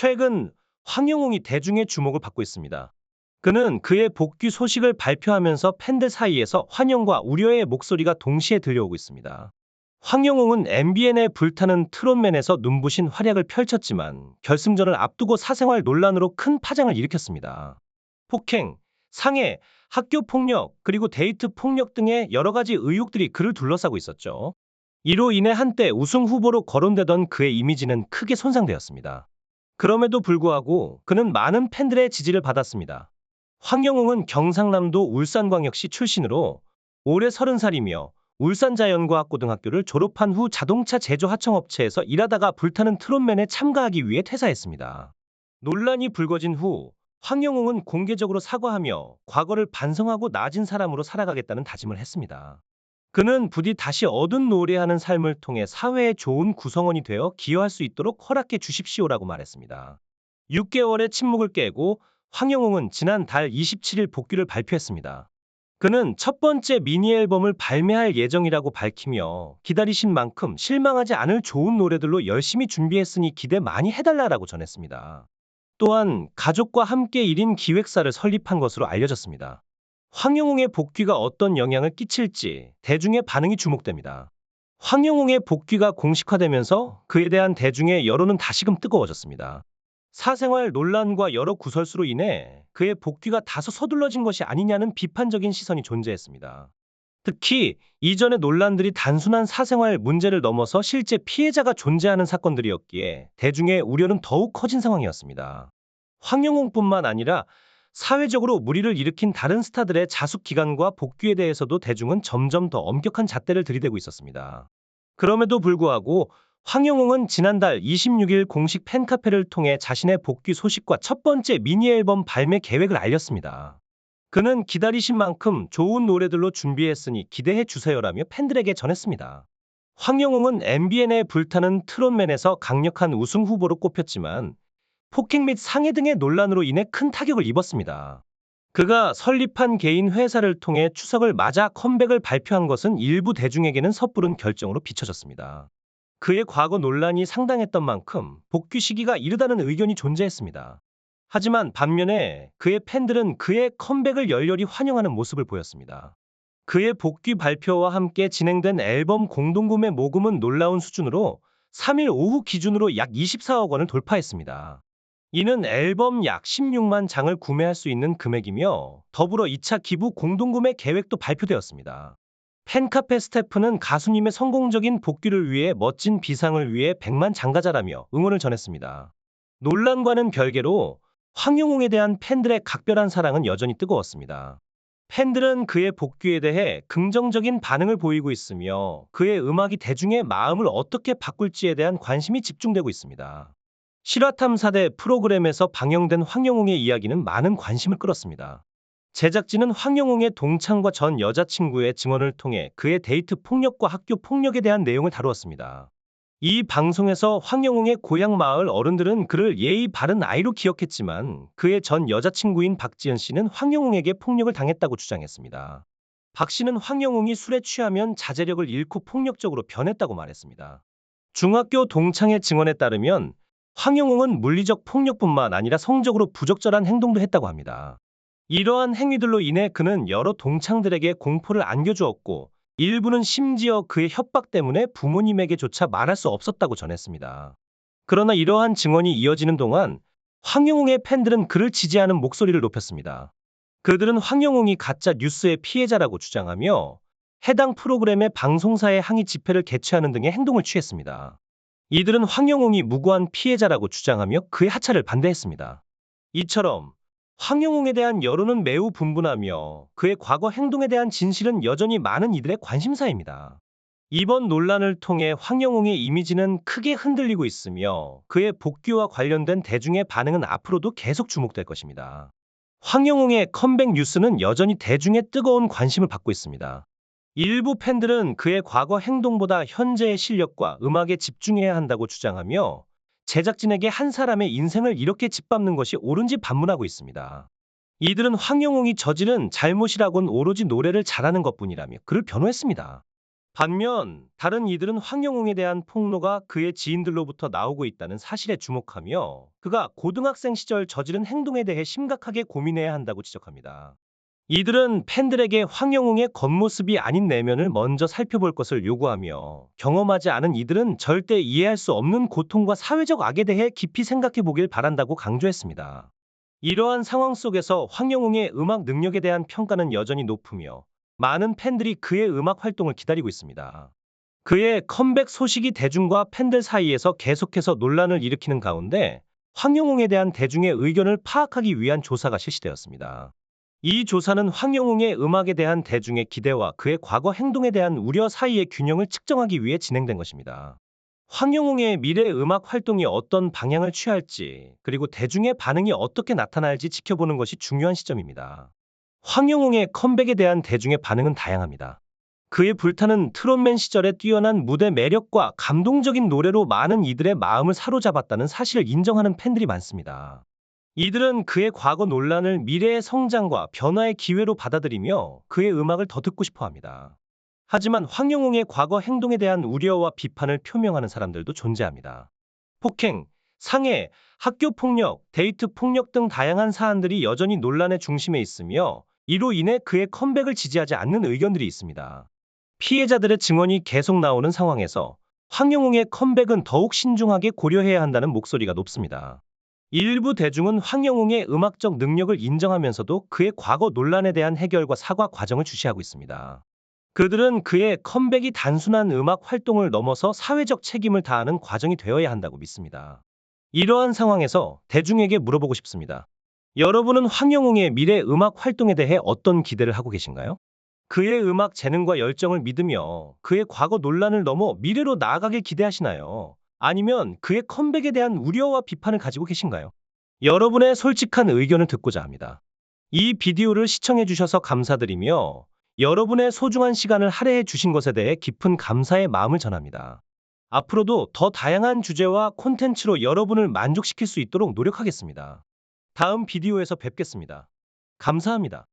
최근 황영웅이 대중의 주목을 받고 있습니다. 그는 그의 복귀 소식을 발표하면서 팬들 사이에서 환영과 우려의 목소리가 동시에 들려오고 있습니다. 황영웅은 MBN의 불타는 트롯맨에서 눈부신 활약을 펼쳤지만 결승전을 앞두고 사생활 논란으로 큰 파장을 일으켰습니다. 폭행, 상해, 학교 폭력, 그리고 데이트 폭력 등의 여러 가지 의혹들이 그를 둘러싸고 있었죠. 이로 인해 한때 우승 후보로 거론되던 그의 이미지는 크게 손상되었습니다. 그럼에도 불구하고 그는 많은 팬들의 지지를 받았습니다. 황영웅은 경상남도 울산광역시 출신으로 올해 30살이며 울산자연과학고등학교를 졸업한 후 자동차 제조 하청업체에서 일하다가 불타는 트롯맨에 참가하기 위해 퇴사했습니다. 논란이 불거진 후 황영웅은 공개적으로 사과하며 과거를 반성하고 나아진 사람으로 살아가겠다는 다짐을 했습니다. 그는 부디 다시 얻은 노래하는 삶을 통해 사회의 좋은 구성원이 되어 기여할 수 있도록 허락해 주십시오라고 말했습니다. 6개월의 침묵을 깨고 황영웅은 지난 달 27일 복귀를 발표했습니다. 그는 첫 번째 미니 앨범을 발매할 예정이라고 밝히며 기다리신 만큼 실망하지 않을 좋은 노래들로 열심히 준비했으니 기대 많이 해달라라고 전했습니다. 또한 가족과 함께 1인 기획사를 설립한 것으로 알려졌습니다. 황영웅의 복귀가 어떤 영향을 끼칠지 대중의 반응이 주목됩니다. 황영웅의 복귀가 공식화되면서 그에 대한 대중의 여론은 다시금 뜨거워졌습니다. 사생활 논란과 여러 구설수로 인해 그의 복귀가 다소 서둘러진 것이 아니냐는 비판적인 시선이 존재했습니다. 특히 이전의 논란들이 단순한 사생활 문제를 넘어서 실제 피해자가 존재하는 사건들이었기에 대중의 우려는 더욱 커진 상황이었습니다. 황영웅뿐만 아니라 사회적으로 무리를 일으킨 다른 스타들의 자숙 기간과 복귀에 대해서도 대중은 점점 더 엄격한 잣대를 들이대고 있었습니다. 그럼에도 불구하고 황영웅은 지난달 26일 공식 팬카페를 통해 자신의 복귀 소식과 첫 번째 미니 앨범 발매 계획을 알렸습니다. 그는 기다리신 만큼 좋은 노래들로 준비했으니 기대해 주세요라며 팬들에게 전했습니다. 황영웅은 MBN의 불타는 트롯맨에서 강력한 우승 후보로 꼽혔지만 폭행 및 상해 등의 논란으로 인해 큰 타격을 입었습니다. 그가 설립한 개인 회사를 통해 추석을 맞아 컴백을 발표한 것은 일부 대중에게는 섣부른 결정으로 비춰졌습니다. 그의 과거 논란이 상당했던 만큼 복귀 시기가 이르다는 의견이 존재했습니다. 하지만 반면에 그의 팬들은 그의 컴백을 열렬히 환영하는 모습을 보였습니다. 그의 복귀 발표와 함께 진행된 앨범 공동구매 모금은 놀라운 수준으로 3일 오후 기준으로 약 24억 원을 돌파했습니다. 이는 앨범 약 16만 장을 구매할 수 있는 금액이며 더불어 2차 기부 공동구매 계획도 발표되었습니다. 팬카페 스태프는 가수님의 성공적인 복귀를 위해 멋진 비상을 위해 100만 장가자라며 응원을 전했습니다. 논란과는 별개로 황영웅에 대한 팬들의 각별한 사랑은 여전히 뜨거웠습니다. 팬들은 그의 복귀에 대해 긍정적인 반응을 보이고 있으며 그의 음악이 대중의 마음을 어떻게 바꿀지에 대한 관심이 집중되고 있습니다. 실화탐사대 프로그램에서 방영된 황영웅의 이야기는 많은 관심을 끌었습니다. 제작진은 황영웅의 동창과 전 여자친구의 증언을 통해 그의 데이트 폭력과 학교 폭력에 대한 내용을 다루었습니다. 이 방송에서 황영웅의 고향 마을 어른들은 그를 예의 바른 아이로 기억했지만 그의 전 여자친구인 박지연 씨는 황영웅에게 폭력을 당했다고 주장했습니다. 박 씨는 황영웅이 술에 취하면 자제력을 잃고 폭력적으로 변했다고 말했습니다. 중학교 동창의 증언에 따르면 황영웅은 물리적 폭력뿐만 아니라 성적으로 부적절한 행동도 했다고 합니다. 이러한 행위들로 인해 그는 여러 동창들에게 공포를 안겨주었고 일부는 심지어 그의 협박 때문에 부모님에게조차 말할 수 없었다고 전했습니다. 그러나 이러한 증언이 이어지는 동안 황영웅의 팬들은 그를 지지하는 목소리를 높였습니다. 그들은 황영웅이 가짜 뉴스의 피해자라고 주장하며 해당 프로그램의 방송사의 항의 집회를 개최하는 등의 행동을 취했습니다. 이들은 황영웅이 무고한 피해자라고 주장하며 그의 하차를 반대했습니다. 이처럼 황영웅에 대한 여론은 매우 분분하며 그의 과거 행동에 대한 진실은 여전히 많은 이들의 관심사입니다. 이번 논란을 통해 황영웅의 이미지는 크게 흔들리고 있으며 그의 복귀와 관련된 대중의 반응은 앞으로도 계속 주목될 것입니다. 황영웅의 컴백 뉴스는 여전히 대중의 뜨거운 관심을 받고 있습니다. 일부 팬들은 그의 과거 행동보다 현재의 실력과 음악에 집중해야 한다고 주장하며 제작진에게 한 사람의 인생을 이렇게 짓밟는 것이 옳은지 반문하고 있습니다. 이들은 황영웅이 저지른 잘못이라곤 오로지 노래를 잘하는 것뿐이라며 그를 변호했습니다. 반면 다른 이들은 황영웅에 대한 폭로가 그의 지인들로부터 나오고 있다는 사실에 주목하며 그가 고등학생 시절 저지른 행동에 대해 심각하게 고민해야 한다고 지적합니다. 이들은 팬들에게 황영웅의 겉모습이 아닌 내면을 먼저 살펴볼 것을 요구하며 경험하지 않은 이들은 절대 이해할 수 없는 고통과 사회적 악에 대해 깊이 생각해 보길 바란다고 강조했습니다. 이러한 상황 속에서 황영웅의 음악 능력에 대한 평가는 여전히 높으며 많은 팬들이 그의 음악 활동을 기다리고 있습니다. 그의 컴백 소식이 대중과 팬들 사이에서 계속해서 논란을 일으키는 가운데 황영웅에 대한 대중의 의견을 파악하기 위한 조사가 실시되었습니다. 이 조사는 황영웅의 음악에 대한 대중의 기대와 그의 과거 행동에 대한 우려 사이의 균형을 측정하기 위해 진행된 것입니다. 황영웅의 미래 음악 활동이 어떤 방향을 취할지, 그리고 대중의 반응이 어떻게 나타날지 지켜보는 것이 중요한 시점입니다. 황영웅의 컴백에 대한 대중의 반응은 다양합니다. 그의 불타는 트롯맨 시절의 뛰어난 무대 매력과 감동적인 노래로 많은 이들의 마음을 사로잡았다는 사실을 인정하는 팬들이 많습니다. 이들은 그의 과거 논란을 미래의 성장과 변화의 기회로 받아들이며 그의 음악을 더 듣고 싶어 합니다. 하지만 황영웅의 과거 행동에 대한 우려와 비판을 표명하는 사람들도 존재합니다. 폭행, 상해, 학교 폭력, 데이트 폭력 등 다양한 사안들이 여전히 논란의 중심에 있으며 이로 인해 그의 컴백을 지지하지 않는 의견들이 있습니다. 피해자들의 증언이 계속 나오는 상황에서 황영웅의 컴백은 더욱 신중하게 고려해야 한다는 목소리가 높습니다. 일부 대중은 황영웅의 음악적 능력을 인정하면서도 그의 과거 논란에 대한 해결과 사과 과정을 주시하고 있습니다. 그들은 그의 컴백이 단순한 음악 활동을 넘어서 사회적 책임을 다하는 과정이 되어야 한다고 믿습니다. 이러한 상황에서 대중에게 물어보고 싶습니다. 여러분은 황영웅의 미래 음악 활동에 대해 어떤 기대를 하고 계신가요? 그의 음악 재능과 열정을 믿으며 그의 과거 논란을 넘어 미래로 나아가길 기대하시나요? 아니면 그의 컴백에 대한 우려와 비판을 가지고 계신가요? 여러분의 솔직한 의견을 듣고자 합니다. 이 비디오를 시청해 주셔서 감사드리며 여러분의 소중한 시간을 할애해 주신 것에 대해 깊은 감사의 마음을 전합니다. 앞으로도 더 다양한 주제와 콘텐츠로 여러분을 만족시킬 수 있도록 노력하겠습니다. 다음 비디오에서 뵙겠습니다. 감사합니다.